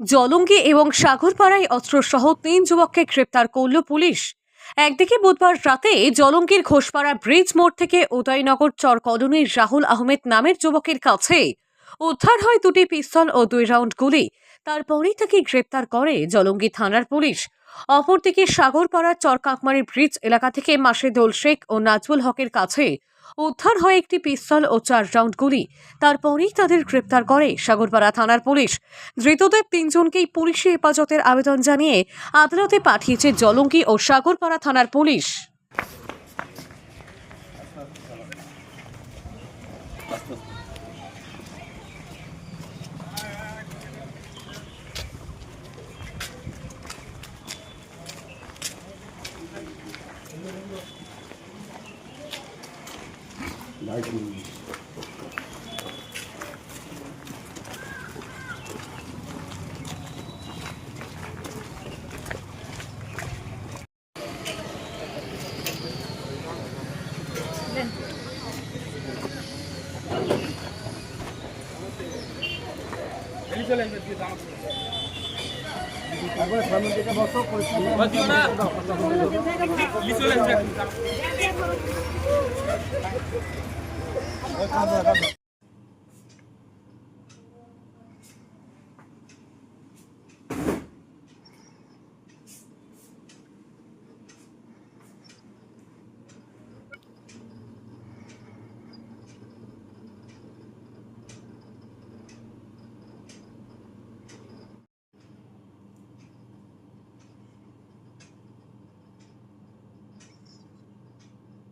জলঙ্গি এবং সাগরপাড়ায় অস্ত্রসহ তিন যুবককে গ্রেপ্তার করল পুলিশ। একদিকে বুধবার রাতে জলঙ্গির ঘোষপাড়া ব্রিজ মোড় থেকে উদয়নগর চর কলোনির রাহুল আহমেদ নামের যুবকের কাছে উদ্ধার হয় দুটি পিস্তল ও দুই রাউন্ড গুলি। তারপরেই তাকে গ্রেপ্তার করে জলঙ্গি থানার পুলিশ। অপরদিকে সাগরপাড়ার চরকাকমারি ব্রিজ এলাকা থেকে মাসেদুল শেখ ও নাজবুল হকের কাছে উদ্ধার হয় একটি পিস্তল ও চার রাউন্ড গুলি। তারপরেই তাদের গ্রেপ্তার করে সাগরপাড়া থানার পুলিশ। ধৃতদের তিনজনকেই পুলিশি হেফাজতের আবেদন জানিয়ে আদালতে পাঠিয়েছে জলঙ্গি ও সাগরপাড়া থানার পুলিশ। Держи лайфхаки. একবার